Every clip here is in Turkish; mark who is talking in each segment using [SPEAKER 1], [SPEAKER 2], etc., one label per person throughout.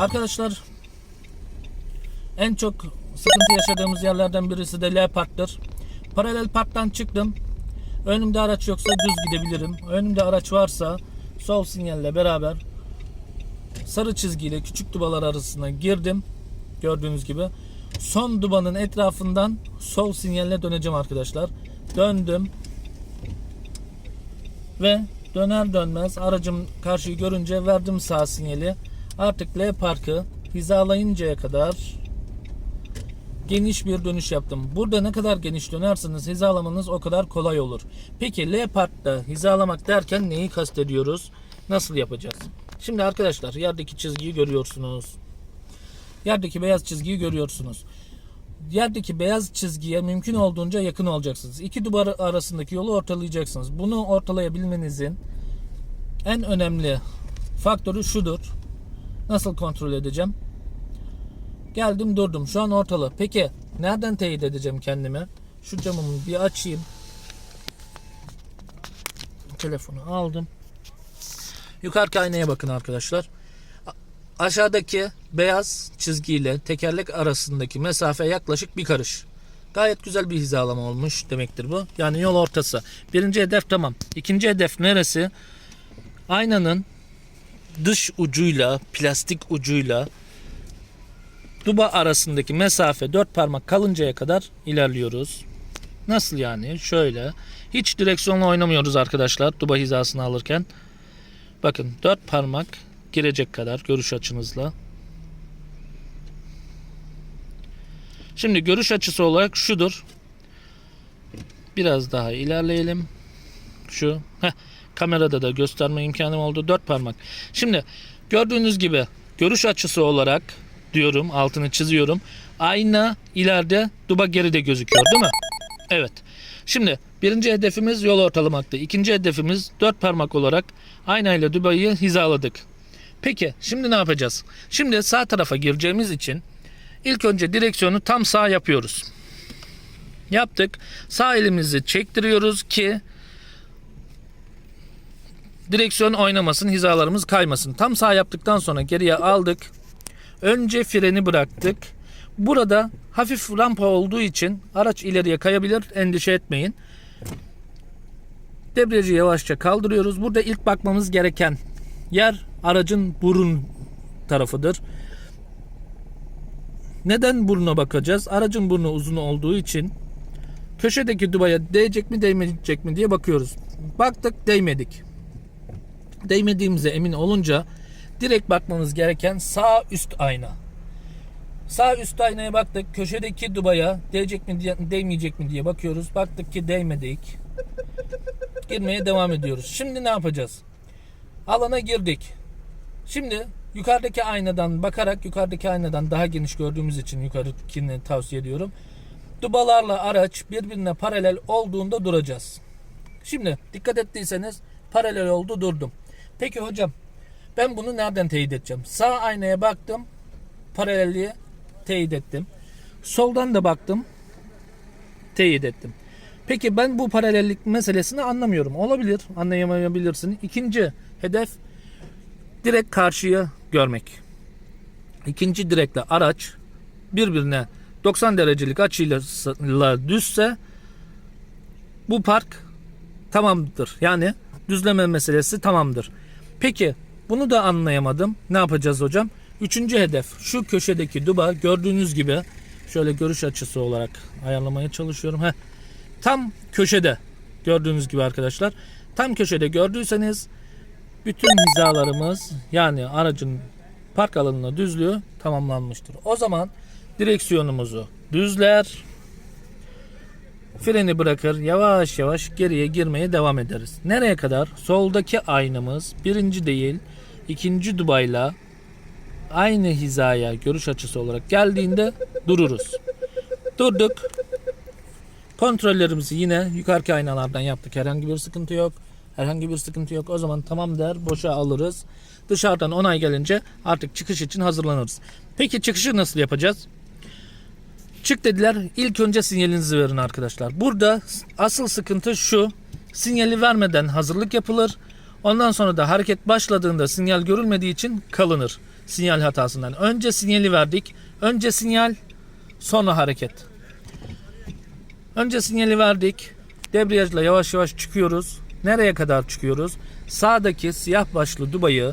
[SPEAKER 1] Arkadaşlar en çok sıkıntı yaşadığımız yerlerden birisi de L parktır. Paralel parktan çıktım. Önümde araç yoksa düz gidebilirim. Önümde araç varsa sol sinyalle beraber sarı çizgiyle küçük dubalar arasına girdim. Gördüğünüz gibi. Son dubanın etrafından sol sinyalle döneceğim arkadaşlar. Döndüm. Ve döner dönmez aracım karşıyı görünce verdim sağ sinyali. Artık L parkı hizalayıncaya kadar geniş bir dönüş yaptım. Burada ne kadar geniş dönerseniz hizalamanız o kadar kolay olur. Peki L parkta hizalamak derken neyi kastediyoruz? Nasıl yapacağız? Şimdi arkadaşlar yerdeki çizgiyi görüyorsunuz. Yerdeki beyaz çizgiyi görüyorsunuz. Yerdeki beyaz çizgiye mümkün olduğunca yakın olacaksınız. İki duvar arasındaki yolu ortalayacaksınız. Bunu ortalayabilmenizin en önemli faktörü şudur. Nasıl kontrol edeceğim? Geldim durdum. Şu an ortalı. Peki nereden teyit edeceğim kendimi? Şu camımı bir açayım. Telefonu aldım. Yukarı aynaya bakın arkadaşlar. Aşağıdaki beyaz çizgiyle tekerlek arasındaki mesafe yaklaşık bir karış. Gayet güzel bir hizalama olmuş demektir bu. Yani yol ortası. Birinci hedef tamam. İkinci hedef neresi? Aynanın dış ucuyla, plastik ucuyla duba arasındaki mesafe dört parmak kalıncaya kadar ilerliyoruz. Nasıl yani? Şöyle. Hiç direksiyonla oynamıyoruz arkadaşlar duba hizasını alırken. Bakın dört parmak girecek kadar görüş açınızla. Şimdi görüş açısı olarak şudur. Biraz daha ilerleyelim. Şu. Heh, kamerada da gösterme imkanım oldu. Dört parmak. Şimdi gördüğünüz gibi görüş açısı olarak diyorum altını çiziyorum. Ayna ileride duba geride gözüküyor değil mi? Evet. Şimdi birinci hedefimiz yol ortalamaktı. İkinci hedefimiz dört parmak olarak aynayla dubayı hizaladık. Peki şimdi ne yapacağız? Şimdi sağ tarafa gireceğimiz için ilk önce direksiyonu tam sağ yapıyoruz. Yaptık. Sağ elimizi çektiriyoruz ki direksiyon oynamasın, hizalarımız kaymasın. Tam sağ yaptıktan sonra geriye aldık. Önce freni bıraktık. Burada hafif rampa olduğu için araç ileriye kayabilir. Endişe etmeyin. Debriyajı yavaşça kaldırıyoruz. Burada ilk bakmamız gereken yer aracın burun tarafıdır. Neden burnuna bakacağız? Aracın burnu uzun olduğu için köşedeki dubaya değecek mi değmeyecek mi diye bakıyoruz. Baktık değmedik. Değmediğimize emin olunca direkt bakmamız gereken sağ üst ayna. Sağ üst aynaya baktık. Köşedeki dubaya değecek mi değmeyecek mi diye bakıyoruz. Baktık ki değmedik. Girmeye devam ediyoruz. Şimdi ne yapacağız? Alana girdik. Şimdi yukarıdaki aynadan bakarak yukarıdaki aynadan daha geniş gördüğümüz için yukarıdakini tavsiye ediyorum. Dubalarla araç birbirine paralel olduğunda duracağız. Şimdi dikkat ettiyseniz paralel oldu durdum. Peki hocam ben bunu nereden teyit edeceğim? Sağ aynaya baktım. Paralelliği teyit ettim. Soldan da baktım. Teyit ettim. Peki ben bu paralellik meselesini anlamıyorum. Olabilir. Anlayamayabilirsin. İkinci hedef direkt karşıya görmek. İkinci direkle araç birbirine 90 derecelik açıyla düzse bu park tamamdır. Yani düzleme meselesi tamamdır. Peki bunu da anlayamadım. Ne yapacağız hocam? Üçüncü hedef şu köşedeki duba gördüğünüz gibi şöyle görüş açısı olarak ayarlamaya çalışıyorum. Heh. Tam köşede gördüğünüz gibi arkadaşlar. Tam köşede gördüyseniz bütün hizalarımız yani aracın park alanına düzlüğü tamamlanmıştır. O zaman direksiyonumuzu düzler, freni bırakır, yavaş yavaş geriye girmeye devam ederiz. Nereye kadar? Soldaki aynamız birinci değil, ikinci dubayla aynı hizaya görüş açısı olarak geldiğinde dururuz. Durduk. Kontrollerimizi yine yukarıki aynalardan yaptık. Herhangi bir sıkıntı yok. Herhangi bir sıkıntı yok. O zaman tamam der, boşa alırız. Dışarıdan onay gelince artık çıkış için hazırlanırız. Peki çıkışı nasıl yapacağız? Çık dediler. İlk önce sinyalinizi verin arkadaşlar. Burada asıl sıkıntı şu. Sinyali vermeden hazırlık yapılır. Ondan sonra da hareket başladığında sinyal görülmediği için kalınır. sinyal hatasından. Önce sinyali verdik. Önce sinyal, sonra hareket. Önce sinyali verdik. Debriyajla yavaş yavaş çıkıyoruz. Nereye kadar çıkıyoruz? Sağdaki siyah başlı dubayı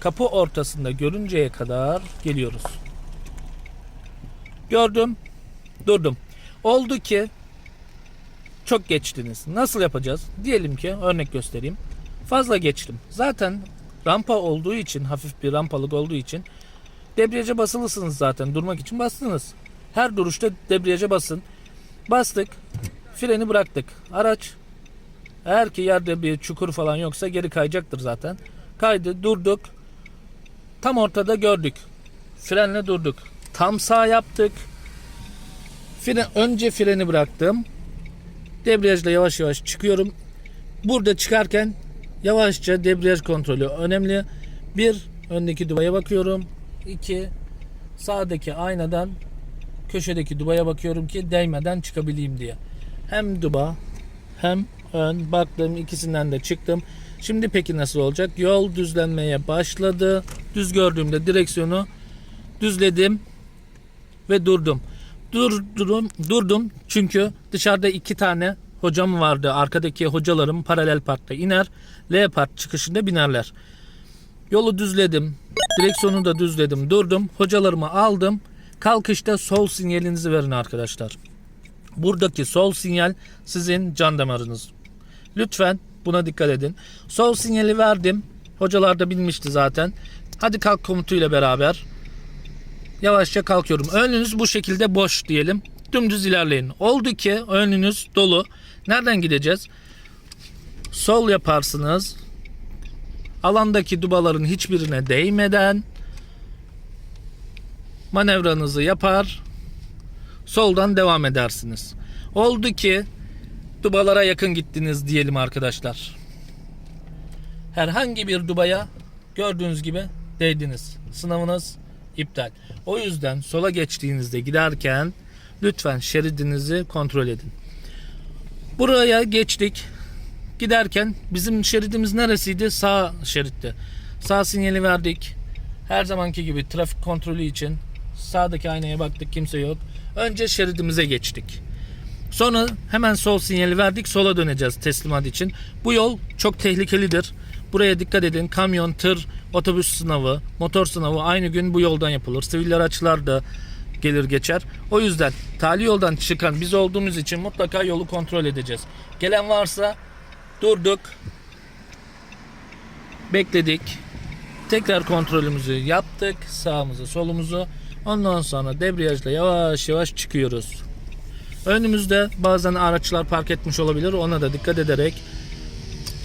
[SPEAKER 1] kapı ortasında görünceye kadar geliyoruz. Gördüm, durdum. Oldu ki çok geçtiniz. Nasıl yapacağız? Diyelim ki örnek göstereyim. Fazla geçtim. Zaten rampa olduğu için, hafif bir rampalık olduğu için debriyaja basılısınız zaten. Durmak için bastınız. Her duruşta debriyaja basın. Bastık. Freni bıraktık. Araç eğer ki yerde bir çukur falan yoksa geri kayacaktır zaten. Kaydı, durduk. Tam ortada gördük. Frenle durduk. Tam sağ yaptık. Fren, önce freni bıraktım. Debriyajla yavaş yavaş çıkıyorum. Burada çıkarken yavaşça debriyaj kontrolü önemli. Bir, öndeki dubaya bakıyorum. İki, sağdaki aynadan köşedeki dubaya bakıyorum ki değmeden çıkabileyim diye. Hem duba hem ön baktım ikisinden de çıktım. Şimdi peki nasıl olacak? Yol düzlenmeye başladı. Düz gördüğümde direksiyonu düzledim ve durdum. Durdum, durdum çünkü dışarıda iki tane hocam vardı. Arkadaki hocalarım paralel parkta iner. L park çıkışında binerler. Yolu düzledim. Direksiyonu da düzledim. Durdum. Hocalarımı aldım. Kalkışta sol sinyalinizi verin arkadaşlar. Buradaki sol sinyal sizin can damarınız. Lütfen buna dikkat edin. Sol sinyali verdim. Hocalar da bilmişti zaten. Hadi kalk komutuyla beraber. Yavaşça kalkıyorum. Önünüz bu şekilde boş diyelim. Dümdüz ilerleyin. Oldu ki önünüz dolu. Nereden gideceğiz? Sol yaparsınız. Alandaki dubaların hiçbirine değmeden manevranızı yapar. Soldan devam edersiniz. Oldu ki dubalara yakın gittiniz diyelim arkadaşlar. Herhangi bir dubaya gördüğünüz gibi değdiniz. Sınavınız iptal. O yüzden sola geçtiğinizde giderken lütfen şeridinizi kontrol edin. Buraya geçtik. Giderken bizim şeridimiz neresiydi? Sağ şeritte. Sağ sinyali verdik. Her zamanki gibi trafik kontrolü için sağdaki aynaya baktık kimse yok. Önce şeridimize geçtik. Sonra hemen sol sinyali verdik. Sola döneceğiz teslimat için. Bu yol çok tehlikelidir. Buraya dikkat edin. Kamyon, tır, otobüs sınavı, motor sınavı aynı gün bu yoldan yapılır. Sivil araçlar da gelir geçer. O yüzden tali yoldan çıkan biz olduğumuz için mutlaka yolu kontrol edeceğiz. Gelen varsa durduk. Bekledik. Tekrar kontrolümüzü yaptık. Sağımızı, solumuzu. Ondan sonra debriyajla yavaş yavaş çıkıyoruz. Önümüzde bazen araçlar park etmiş olabilir. Ona da dikkat ederek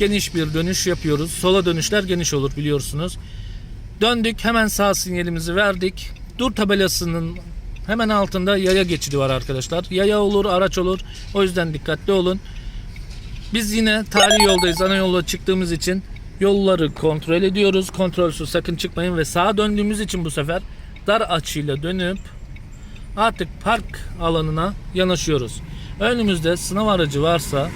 [SPEAKER 1] geniş bir dönüş yapıyoruz. Sola dönüşler geniş olur biliyorsunuz. Döndük hemen sağ sinyalimizi verdik. Dur tabelasının hemen altında yaya geçidi var arkadaşlar. Yaya olur, araç olur. O yüzden dikkatli olun. Biz yine tarihi yoldayız. Ana yolla çıktığımız için yolları kontrol ediyoruz. Kontrolsüz sakın çıkmayın ve sağa döndüğümüz için bu sefer dar açıyla dönüp artık park alanına yanaşıyoruz. Önümüzde sınav aracı varsa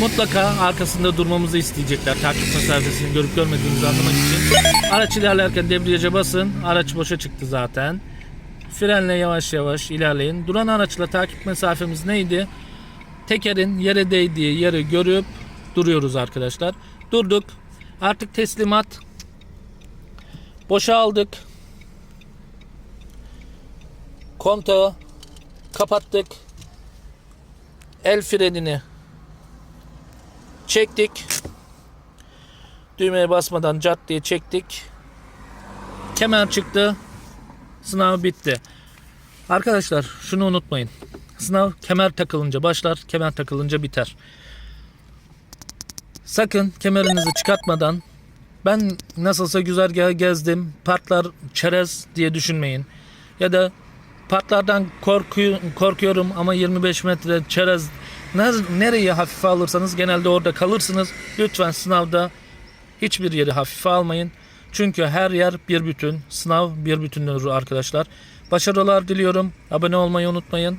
[SPEAKER 1] mutlaka arkasında durmamızı isteyecekler. Takip mesafesini görüp görmediğimizi anlamak için. Araç ilerlerken debriyaja basın. Araç boşa çıktı zaten. Frenle yavaş yavaş ilerleyin. Duran araçla takip mesafemiz neydi? Tekerin yere değdiği yeri görüp duruyoruz arkadaşlar. Durduk. Artık teslimat. Boşa aldık. Kontağı kapattık. El frenini çektik. Düğmeye basmadan cat diye çektik. Kemer çıktı. Sınav bitti. Arkadaşlar şunu unutmayın. Sınav kemer takılınca başlar, kemer takılınca biter. Sakın kemerinizi çıkartmadan ben nasılsa güzergahı gezdim, parklar çerez diye düşünmeyin. Ya da parklardan korkuyor, korkuyorum ama 25 metre çerez Ner- nereyi hafife alırsanız genelde orada kalırsınız. Lütfen sınavda hiçbir yeri hafife almayın. Çünkü her yer bir bütün. Sınav bir bütündür arkadaşlar. Başarılar diliyorum. Abone olmayı unutmayın.